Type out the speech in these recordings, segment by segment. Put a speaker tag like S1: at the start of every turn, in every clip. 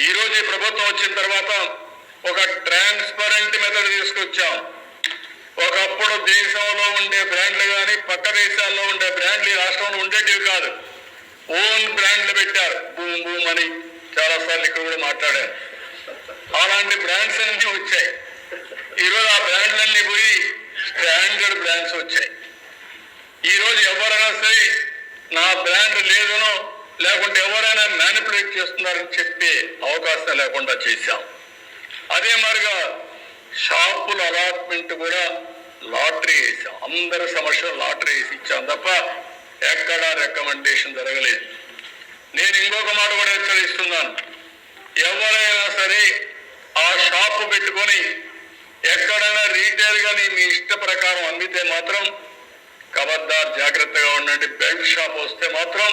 S1: ఈ రోజు ఈ ప్రభుత్వం వచ్చిన తర్వాత ఒక ట్రాన్స్పరెంట్ మెథడ్ తీసుకొచ్చాం. ఒకప్పుడు దేశంలో ఉండే బ్రాండ్లు కానీ పక్క దేశాల్లో ఉండే బ్రాండ్లు ఈ రాష్ట్రంలో ఉండేటివి కాదు. ఓన్ బ్రాండ్లు పెట్టారు. బూమ్ భూమ్ అని చాలాసార్లు ఇక్కడ కూడా మాట్లాడారు అలాంటి బ్రాండ్స్ అన్ని వచ్చాయి. ఈరోజు ఆ బ్రాండ్లన్నీ పోయి స్టాండర్డ్ బ్రాండ్స్ వచ్చాయి. ఈరోజు ఎవరైనా సరే నా బ్రాండ్ లేదనో లేకుంటే ఎవరైనా మ్యానిపులేట్ చేస్తున్నారని చెప్పే అవకాశం లేకుండా చేశాం. అదే మరిగా షాపుల అలాట్మెంట్ కూడా లాటరీ వేసాం. అందరి సమస్యలు లాటరీ వేసి ఇచ్చాం తప్ప ఎక్కడా రికమెండేషన్ జరగలేదు. నేను ఇంకొక మాట కూడా హెచ్చరిస్తున్నాను. ఎవరైనా సరే ఆ షాపు పెట్టుకొని ఎక్కడైనా రీటైల్ గాని మీ ఇష్ట ప్రకారం అమ్మితే మాత్రం కబద్దార్ జాగ్రత్తగా ఉండండి. బెల్ట్ షాప్ వస్తే మాత్రం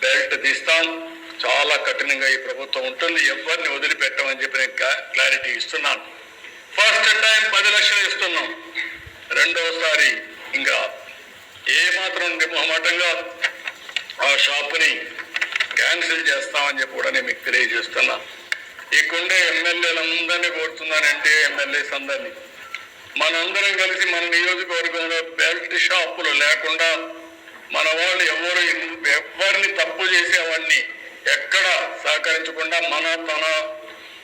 S1: బెల్ట్ తీస్తాం. చాలా కఠినంగా ఈ ప్రభుత్వం ఉంటుంది. ఎవరిని వదిలిపెట్టమని చెప్పి నేను క్లారిటీ ఇస్తున్నాను. ఫస్ట్ టైం పది లక్షలు ఇస్తున్నాం. రెండవసారి ఇంకా ఏ మాత్రం మొహమాటంగా ఆ షాపుని క్యాన్సిల్ చేస్తామని చెప్పి కూడా నేను మీకు తెలియజేస్తున్నా. ఇక్కడుండే ఎమ్మెల్యేలందరినీ కోరుతున్నానంటే ఎమ్మెల్యేస్ అందరినీ. మనందరం కలిసి మన నియోజకవర్గంలో బెల్ట్ షాపులు లేకుండా మన వాళ్ళు ఎవరు ఎవరిని తప్పు చేసేవాడిని ఎక్కడ సహకరించకుండా మన తన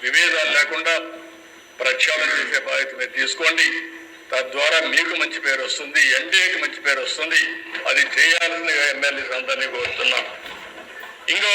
S1: విభేదాలు లేకుండా ప్రక్షాళన చేసే బాధ్యత మీరు తీసుకోండి. తద్వారా మీకు మంచి పేరు వస్తుంది ఎన్డీఏకి మంచి పేరు వస్తుంది. అది చేయాలని ఎమ్మెల్యేస్ అందరినీ కోరుతున్నాను ఇంకో